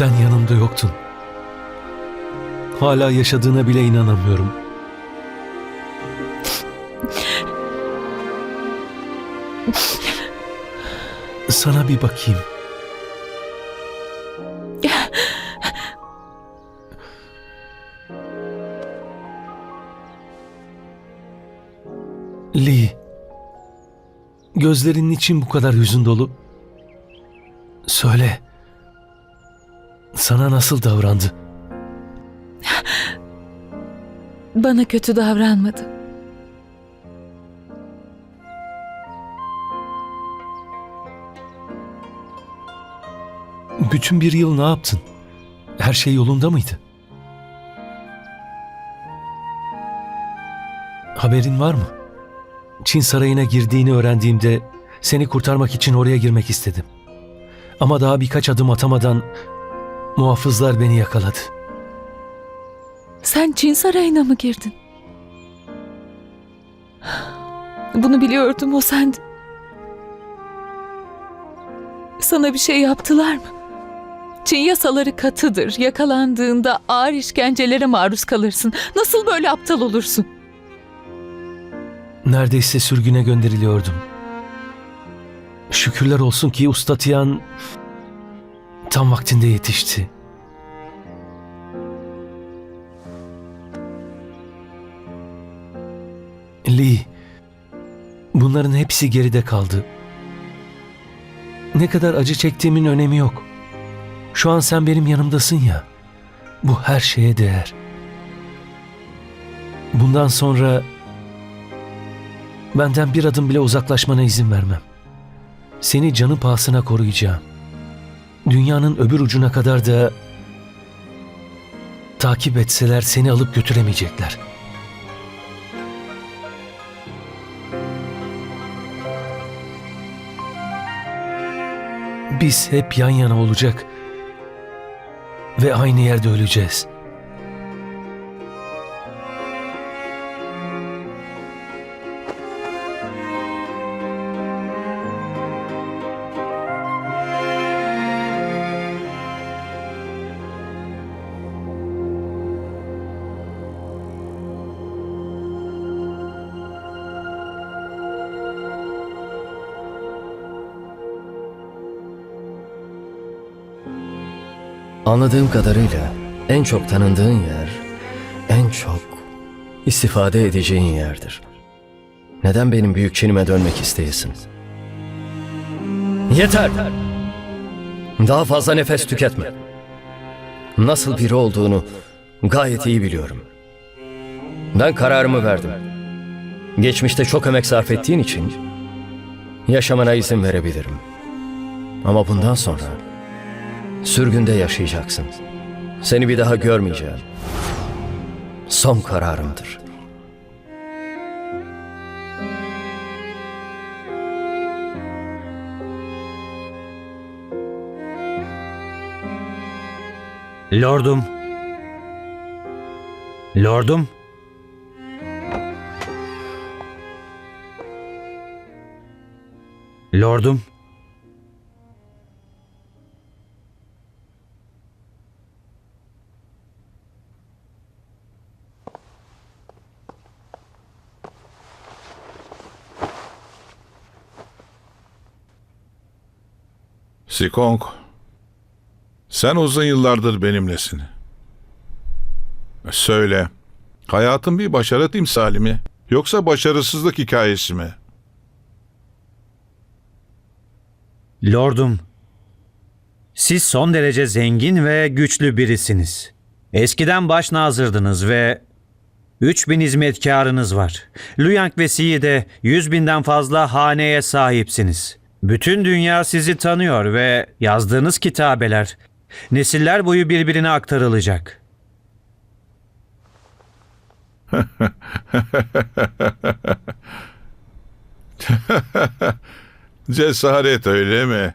Sen yanımda yoktun. Hala yaşadığına bile inanamıyorum. Sana bir bakayım. Lee. Gözlerinin için bu kadar hüzün dolu. Söyle. Sana nasıl davrandı? Bana kötü davranmadı. Bütün bir yıl ne yaptın? Her şey yolunda mıydı? Haberin var mı? Çin sarayına girdiğini öğrendiğimde seni kurtarmak için oraya girmek istedim. Ama daha birkaç adım atamadan muhafızlar beni yakaladı. Sen Çin sarayına mı girdin? Bunu biliyordum o sendin. Sana bir şey yaptılar mı? Çin yasaları katıdır. Yakalandığında ağır işkencelere maruz kalırsın. Nasıl böyle aptal olursun? Neredeyse sürgüne gönderiliyordum. Şükürler olsun ki Usta Tiyan tam vaktinde yetişti. Lee, bunların hepsi geride kaldı. Ne kadar acı çektiğimin önemi yok. Şu an sen benim yanımdasın ya. Bu her şeye değer. Bundan sonra Benden bir adım bile uzaklaşmana izin vermem. Seni canı pahasına koruyacağım. Dünyanın öbür ucuna kadar da takip etseler seni alıp götüremeyecekler. Biz hep yan yana olacak ve aynı yerde öleceğiz. Anladığım kadarıyla en çok tanındığın yer, en çok istifade edeceğin yerdir. Neden benim büyük Çin'ime dönmek isteyesin? Yeter! Daha fazla nefes tüketme. Nasıl biri olduğunu gayet iyi biliyorum. Ben kararımı verdim. Geçmişte çok emek sarf ettiğin için yaşamana izin verebilirim. Ama bundan sonra Sürgünde yaşayacaksın. Seni bir daha görmeyeceğim. Son kararımdır. Lordum. Lordum. Lordum. Sikong, sen uzun yıllardır benimlesin. Söyle, hayatın bir başarı timsali mi? Yoksa başarısızlık hikayesi mi? Lordum. Siz son derece zengin ve güçlü birisiniz. Eskiden başnazırdınız ve 3000 hizmetkarınız var. Luyang ve Si'de 100 binden fazla haneye sahipsiniz. Bütün dünya sizi tanıyor ve yazdığınız kitabeler nesiller boyu birbirine aktarılacak. Cesaret öyle mi?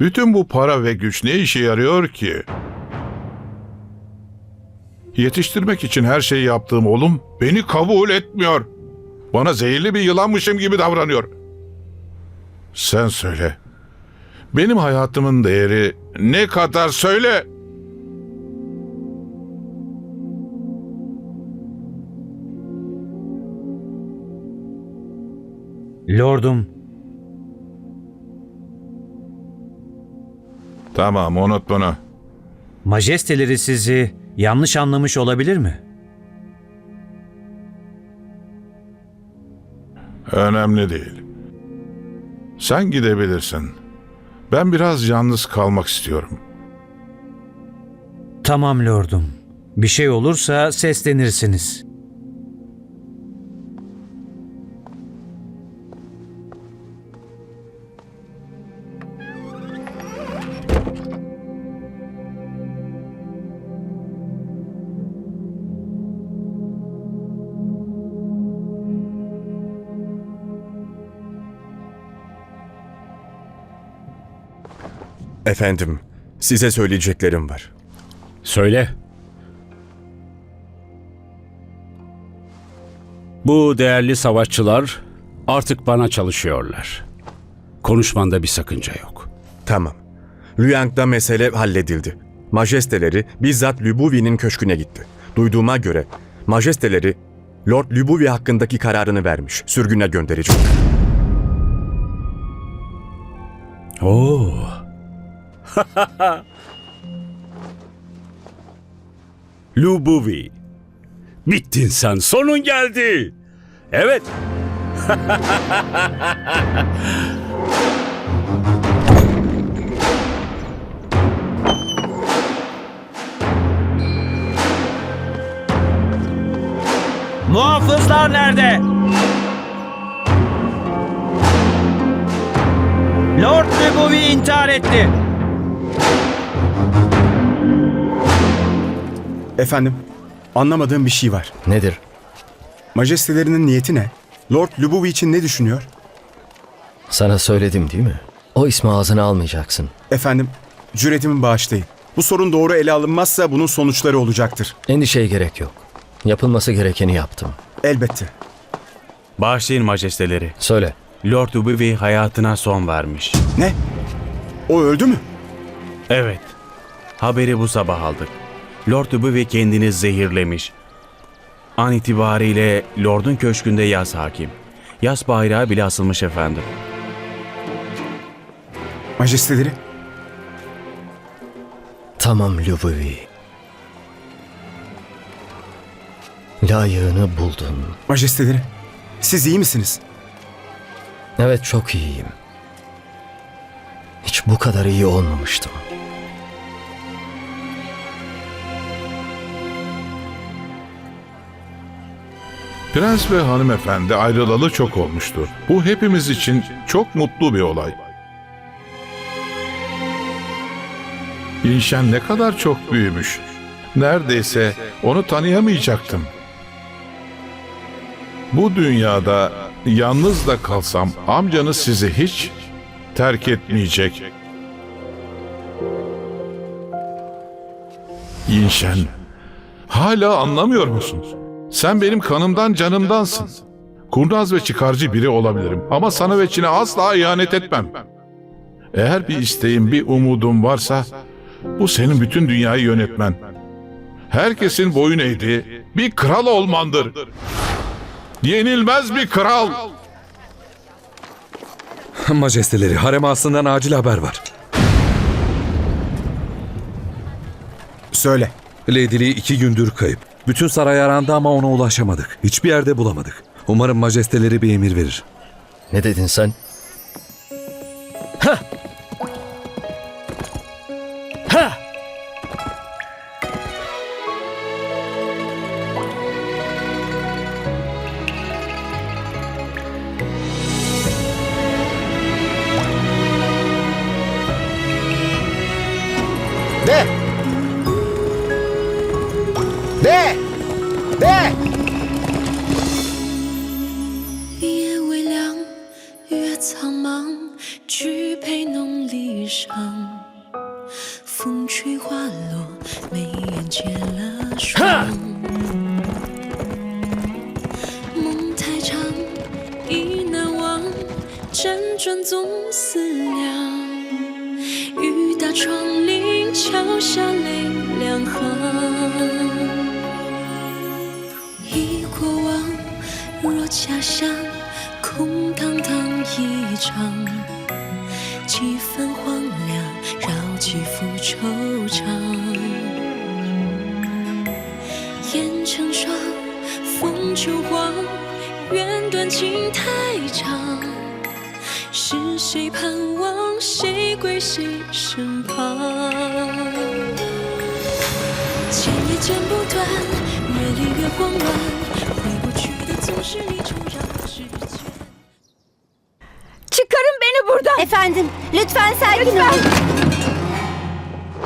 Bütün bu para ve güç ne işe yarıyor ki? Yetiştirmek için her şeyi yaptığım oğlum beni kabul etmiyor. Bana zehirli bir yılanmışım gibi davranıyor. Sen söyle. Benim hayatımın değeri ne kadar söyle. Lordum, Tamam unut bunu. majesteleri sizi yanlış anlamış olabilir mi? Önemli değil. Sen gidebilirsin. Ben biraz yalnız kalmak istiyorum. Tamam lordum. Bir şey olursa seslenirsiniz. Efendim, size söyleyeceklerim var. Söyle. Bu değerli savaşçılar artık bana çalışıyorlar. Konuşmanda bir sakınca yok. Tamam. Lüyang'da mesele halledildi. Majesteleri bizzat Lübuvi'nin köşküne gitti. Duyduğuma göre majesteleri Lord Lübuvi hakkındaki kararını vermiş. Sürgüne gönderecek. Oo. Lubuvi. Bittin sen. Sonun geldi. Evet. Muhafızlar nerede? Lord Lebovi intihar etti. Efendim, anlamadığım bir şey var. Nedir? Majestelerinin niyeti ne? Lord Lubuvi için ne düşünüyor? Sana söyledim değil mi? O ismi ağzına almayacaksın. Efendim, cüretimi bağışlayın. Bu sorun doğru ele alınmazsa bunun sonuçları olacaktır. Endişeye gerek yok. Yapılması gerekeni yaptım. Elbette. Bağışlayın majesteleri. Söyle. Lord Ubuvi hayatına son vermiş. Ne? O öldü mü? Evet. Haberi bu sabah aldık. Lord Ubuvi kendini zehirlemiş. An itibariyle Lord'un köşkünde yaz hakim. Yaz bayrağı bile asılmış efendim. Majesteleri, Tamam Lubuvi. Layığını buldun. majesteleri. Siz iyi misiniz? Evet çok iyiyim. Hiç bu kadar iyi olmamıştım. Prens ve hanımefendi ayrılalı çok olmuştur. Bu hepimiz için çok mutlu bir olay. İnşen ne kadar çok büyümüş. Neredeyse onu tanıyamayacaktım. Bu dünyada yalnız da kalsam amcanız sizi hiç terk etmeyecek. İnşen, hala anlamıyor musun? Sen benim kanımdan canımdansın. Kurnaz ve çıkarcı biri olabilirim ama sana ve Çin'e asla ihanet etmem. Eğer bir isteğin, bir umudun varsa bu senin bütün dünyayı yönetmen. Herkesin boyun eğdiği bir kral olmandır. Yenilmez bir kral. Majesteleri harem ağasından acil haber var. Söyle. Lady Lee iki gündür kayıp. Bütün saray arandı ama ona ulaşamadık. Hiçbir yerde bulamadık. Umarım majesteleri bir emir verir. Ne dedin sen? De! 惆怅。烟成霜，风就黄，缘断情太长。是谁盼望，谁归谁身旁？剪也剪不断，越离越慌乱，回不去的总是离愁绕指尖。Çıkarın beni buradan. Efendim, lütfen sakin olun.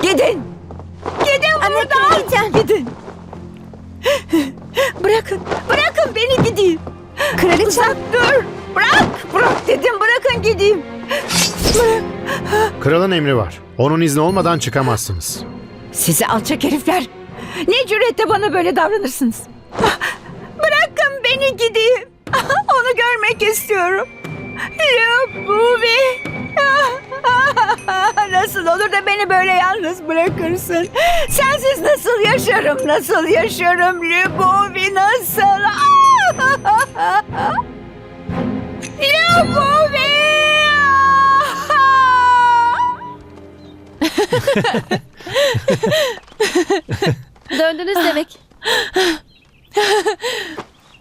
Gidin. Buradan. Gideceğim. Gidin. Bırakın. Bırakın beni gideyim. Kraliçem. Uzak dur. Bırak. Bırak dedim. Bırakın gideyim. Bırak. Kralın emri var. Onun izni olmadan çıkamazsınız. Size alçak herifler. Ne cüretle bana böyle davranırsınız? Bırakın beni gideyim. Onu görmek istiyorum. Lubuvi. Nasıl olur da beni böyle yalnız bırakırsın? Sensiz nasıl yaşarım? Nasıl yaşarım Lubuvi? Nasıl? Lubuvi! Döndünüz demek.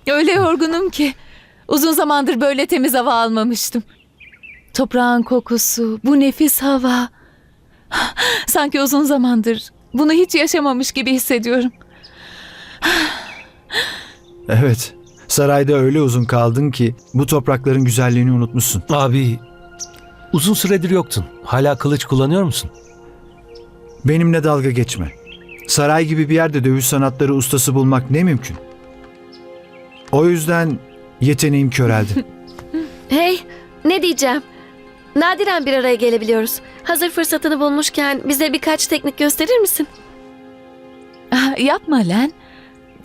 Öyle yorgunum ki. Uzun zamandır böyle temiz hava almamıştım. Toprağın kokusu, bu nefis hava. Sanki uzun zamandır bunu hiç yaşamamış gibi hissediyorum. Evet. Sarayda öyle uzun kaldın ki bu toprakların güzelliğini unutmuşsun. Abi uzun süredir yoktun. Hala kılıç kullanıyor musun? Benimle dalga geçme. Saray gibi bir yerde dövüş sanatları ustası bulmak ne mümkün. O yüzden yeteneğim köreldi. Hey, ne diyeceğim? Nadiren bir araya gelebiliyoruz. Hazır fırsatını bulmuşken bize birkaç teknik gösterir misin? Ah, Yapma Len.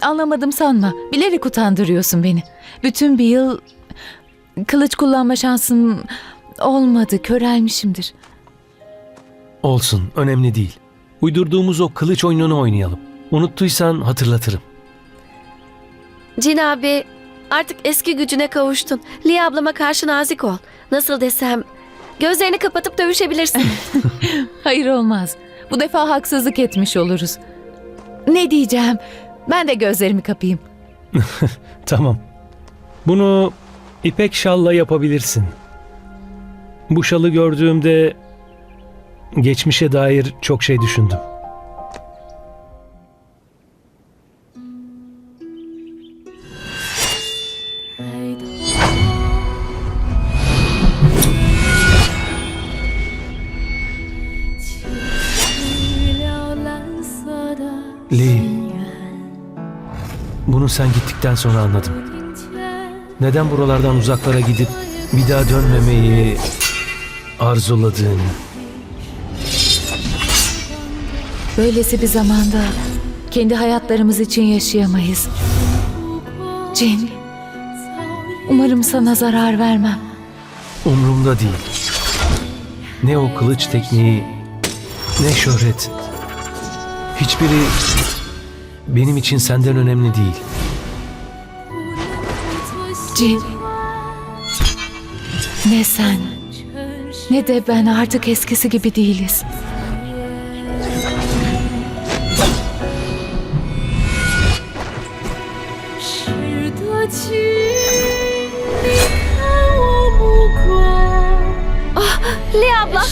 Anlamadım sanma. Bilerek utandırıyorsun beni. Bütün bir yıl kılıç kullanma şansım olmadı. Körelmişimdir. Olsun, önemli değil. Uydurduğumuz o kılıç oyununu oynayalım. Unuttuysan hatırlatırım. Cin abi, artık eski gücüne kavuştun. Lia ablama karşı nazik ol. Nasıl desem, gözlerini kapatıp dövüşebilirsin. Hayır olmaz. Bu defa haksızlık etmiş oluruz. Ne diyeceğim? Ben de gözlerimi kapayım. Tamam. Bunu ipek şalla yapabilirsin. Bu şalı gördüğümde geçmişe dair çok şey düşündüm. Gittikten sonra anladım. Neden buralardan uzaklara gidip bir daha dönmemeyi arzuladığını. Böylesi bir zamanda kendi hayatlarımız için yaşayamayız. Cin, umarım sana zarar vermem. Umrumda değil. Ne o kılıç tekniği, ne şöhret. Hiçbiri benim için senden önemli değil. Cin, ne sen ne de ben artık eskisi gibi değiliz. Ah, Lia abla.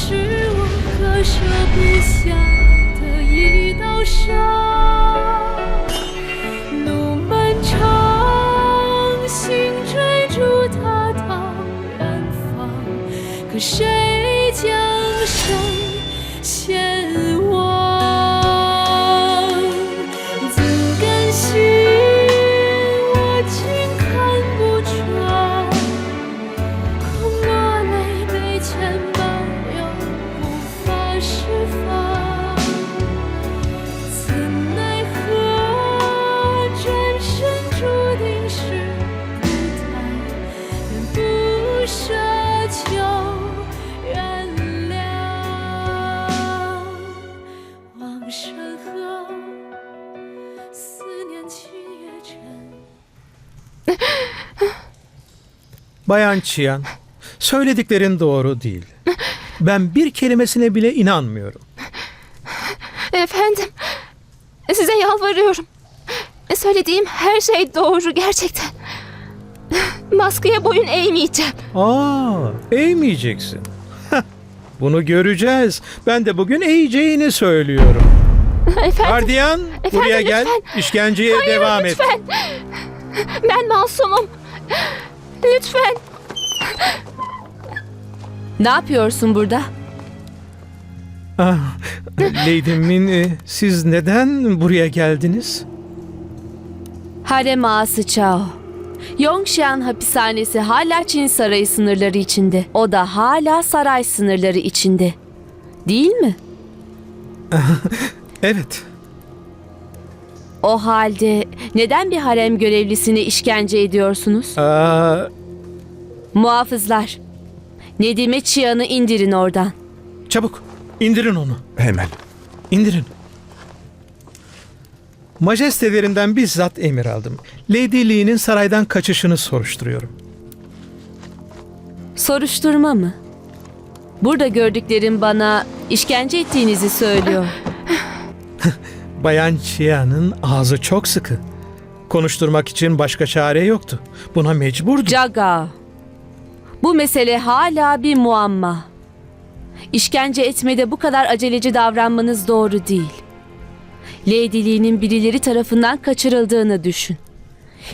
Bayan Çiyan, söylediklerin doğru değil. Ben bir kelimesine bile inanmıyorum. Efendim, size yalvarıyorum. Söylediğim her şey doğru gerçekten. Baskıya boyun eğmeyeceğim. Aa, eğmeyeceksin. Bunu göreceğiz. Ben de bugün eğeceğini söylüyorum. Efendim, Gardiyan, Efendim, buraya gel. lütfen. İşkenceye hayır devam et. lütfen. Ben masumum. Lütfen. Ne yapıyorsun burada? Ah, Lady Min, e, siz neden buraya geldiniz? Harem ağası Chao. Yongxian hapishanesi hala Çin sarayı sınırları içinde. O da hala saray sınırları içinde. Değil mi? Evet. O halde neden bir harem görevlisine işkence ediyorsunuz? Aa, Muhafızlar. Nedime Chia'nı indirin oradan. çabuk, indirin onu. Hemen. İndirin. Majestelerinden bizzat emir aldım. Lady Lee'nin saraydan kaçışını soruşturuyorum. Soruşturma mı? Burada gördüklerim bana işkence ettiğinizi söylüyor. Bayan Chia'nın ağzı çok sıkı. Konuşturmak için başka çare yoktu. Buna mecburdu. Caga. Bu mesele hala bir muamma. İşkence etmede bu kadar aceleci davranmanız doğru değil. Lady Lee'nin birileri tarafından kaçırıldığını düşün.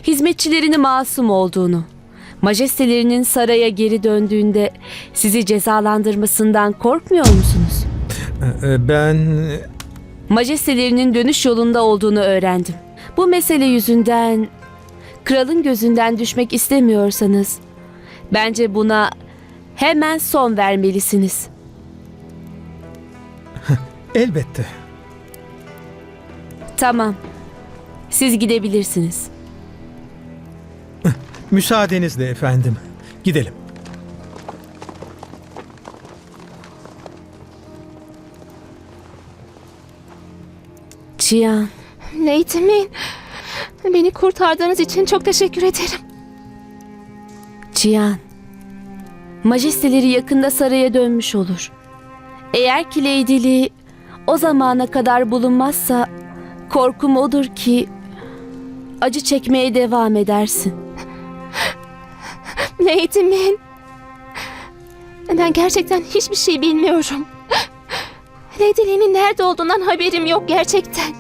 Hizmetçilerini masum olduğunu, majestelerinin saraya geri döndüğünde sizi cezalandırmasından korkmuyor musunuz? Ee, Ben... Majestelerinin dönüş yolunda olduğunu öğrendim. Bu mesele yüzünden kralın gözünden düşmek istemiyorsanız bence buna hemen son vermelisiniz. Elbette. Tamam. Siz gidebilirsiniz. Müsaadenizle efendim. Gidelim. Cihan, Lady Min, beni kurtardığınız için çok teşekkür ederim. Cihan. Majesteleri yakında saraya dönmüş olur. Eğer ki Lee o zamana kadar bulunmazsa korkum odur ki acı çekmeye devam edersin. Lady Min, ben gerçekten hiçbir şey bilmiyorum. Lady Lee'nin nerede olduğundan haberim yok gerçekten.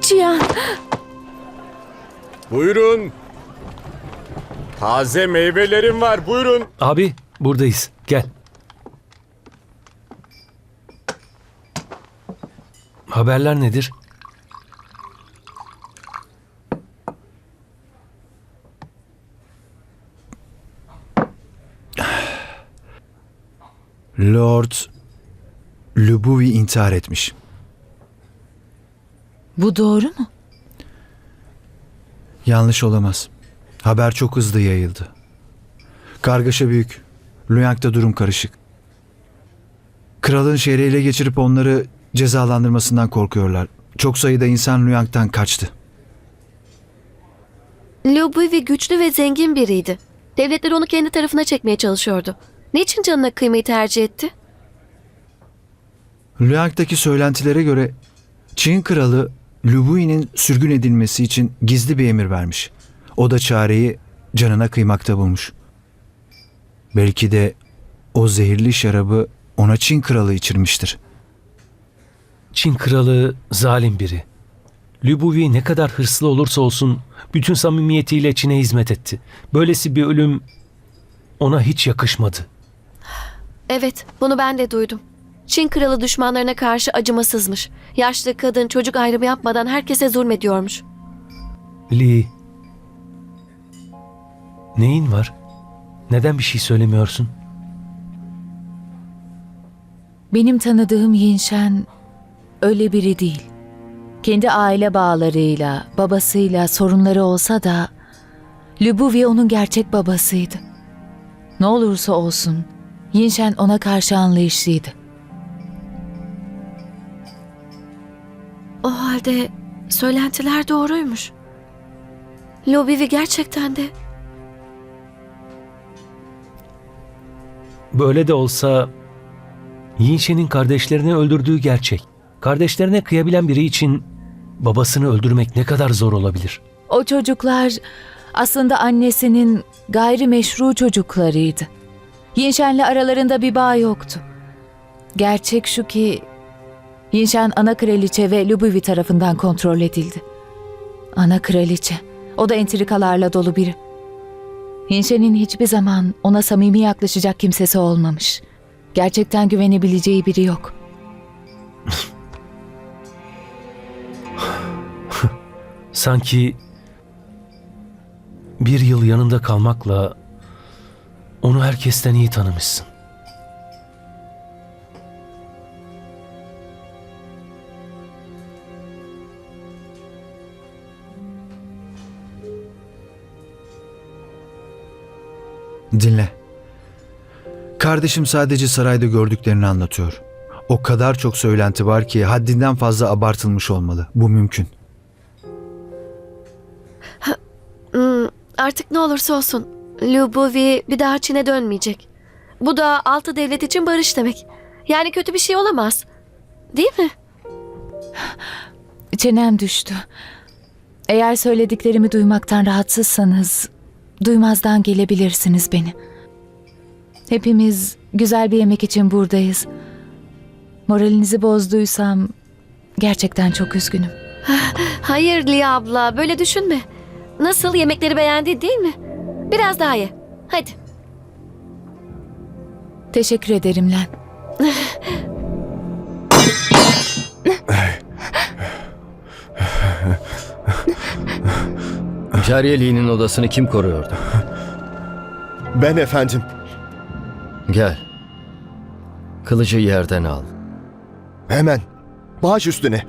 Cihan, Buyurun. Taze meyvelerim var. Buyurun. Abi buradayız. Gel. Haberler nedir? Lord Lubuvi intihar etmiş. Bu doğru mu? Yanlış olamaz. Haber çok hızlı yayıldı. Kargaşa büyük. Luyang'da durum karışık. Kralın şehri ele geçirip onları cezalandırmasından korkuyorlar. Çok sayıda insan Luyang'dan kaçtı. Liu Bui güçlü ve zengin biriydi. Devletler onu kendi tarafına çekmeye çalışıyordu. Niçin canına kıymayı tercih etti? Luyang'daki söylentilere göre Çin kralı Lubui'nin sürgün edilmesi için gizli bir emir vermiş. O da çareyi canına kıymakta bulmuş. Belki de o zehirli şarabı ona Çin kralı içirmiştir. Çin kralı zalim biri. Lübuvi ne kadar hırslı olursa olsun bütün samimiyetiyle Çin'e hizmet etti. Böylesi bir ölüm ona hiç yakışmadı. Evet, bunu ben de duydum. Çin kralı düşmanlarına karşı acımasızmış. Yaşlı kadın çocuk ayrımı yapmadan herkese zulmediyormuş. Lee. Neyin var? Neden bir şey söylemiyorsun? Benim tanıdığım Yinşen öyle biri değil. Kendi aile bağlarıyla, babasıyla sorunları olsa da Lubuvi onun gerçek babasıydı. Ne olursa olsun Yinşen ona karşı anlayışlıydı. de söylentiler doğruymuş. Lobivi gerçekten de Böyle de olsa Yinşe'nin kardeşlerini öldürdüğü gerçek. Kardeşlerine kıyabilen biri için babasını öldürmek ne kadar zor olabilir? O çocuklar aslında annesinin gayrimeşru çocuklarıydı. Yinşen'le aralarında bir bağ yoktu. Gerçek şu ki Yinşen ana kraliçe ve Lubuvi tarafından kontrol edildi. Ana kraliçe. O da entrikalarla dolu biri. Yinşen'in hiçbir zaman ona samimi yaklaşacak kimsesi olmamış. Gerçekten güvenebileceği biri yok. Sanki bir yıl yanında kalmakla onu herkesten iyi tanımışsın. Dinle. Kardeşim sadece sarayda gördüklerini anlatıyor. O kadar çok söylenti var ki haddinden fazla abartılmış olmalı. Bu mümkün. Hmm, artık ne olursa olsun Lubuvi bir daha Çin'e dönmeyecek. Bu da altı devlet için barış demek. Yani kötü bir şey olamaz. Değil mi? Çenem düştü. Eğer söylediklerimi duymaktan rahatsızsanız duymazdan gelebilirsiniz beni. Hepimiz güzel bir yemek için buradayız. Moralinizi bozduysam gerçekten çok üzgünüm. Hayır Liya abla böyle düşünme. Nasıl yemekleri beğendi değil mi? Biraz daha ye. Hadi. Teşekkür ederim Len. Cariyeliğinin odasını kim koruyordu? Ben efendim. Gel. Kılıcı yerden al. Hemen. Baş üstüne.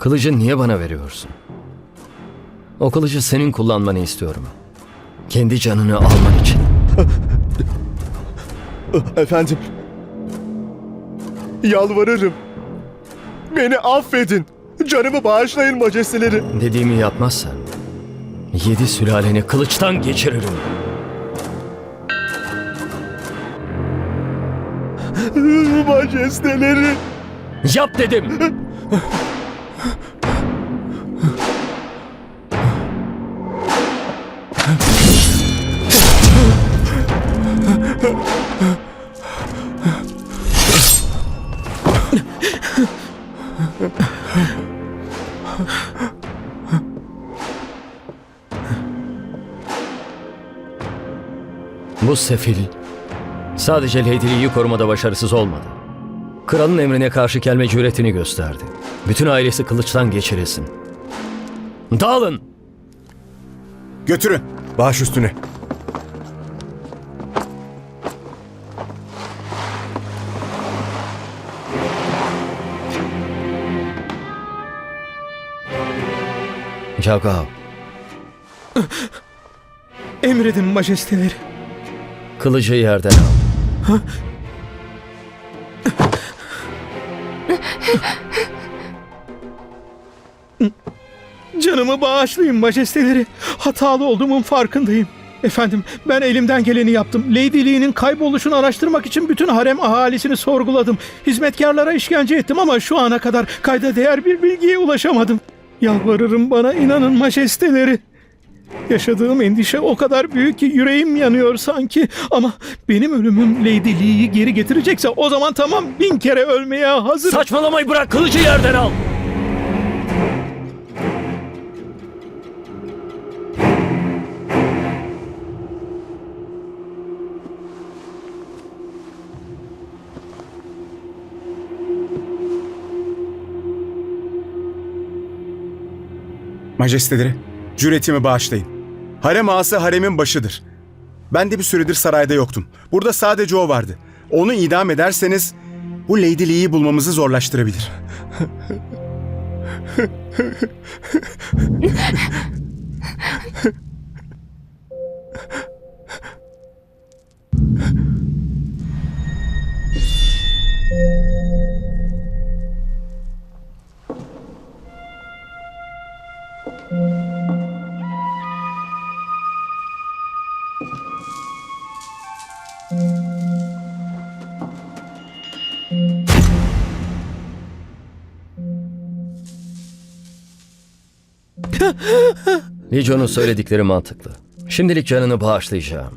Kılıcı niye bana veriyorsun? O kılıcı senin kullanmanı istiyorum. Kendi canını alman için. Efendim. Yalvarırım. Beni affedin. Canımı bağışlayın majesteleri. Dediğimi yapmazsan yedi sülaleni kılıçtan geçiririm. majesteleri. Yap dedim. Bu sefil sadece Lady Lee'yi korumada başarısız olmadı. Kralın emrine karşı gelme cüretini gösterdi. Bütün ailesi kılıçtan geçirilsin. Dağılın! Götürün. Baş üstüne. Cagao, Emredin majesteleri. Kılıcı yerden al. Canımı bağışlayın majesteleri. Hatalı olduğumun farkındayım. Efendim ben elimden geleni yaptım. Lady Lee'nin kayboluşunu araştırmak için bütün harem ahalisini sorguladım. Hizmetkarlara işkence ettim ama şu ana kadar kayda değer bir bilgiye ulaşamadım. Yalvarırım bana inanın majesteleri. Yaşadığım endişe o kadar büyük ki yüreğim yanıyor sanki. Ama benim ölümüm Lady Lee'yi geri getirecekse o zaman tamam bin kere ölmeye hazırım. Saçmalamayı bırak kılıcı yerden al. Majesteleri, cüretimi bağışlayın. Harem ağası haremin başıdır. Ben de bir süredir sarayda yoktum. Burada sadece o vardı. Onu idam ederseniz bu Lady Lee'yi bulmamızı zorlaştırabilir. Lijo'nun söyledikleri mantıklı. Şimdilik canını bağışlayacağım.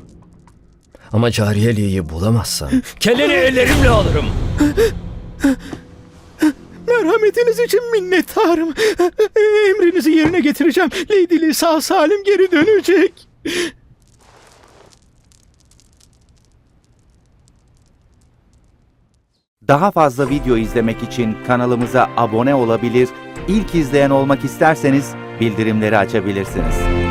Ama Cariye Lee'yi bulamazsam kelleni ellerimle alırım. Merhametiniz için minnettarım. Emrinizi yerine getireceğim. Lady Lee sağ salim geri dönecek. Daha fazla video izlemek için kanalımıza abone olabilir, ilk izleyen olmak isterseniz bildirimleri açabilirsiniz.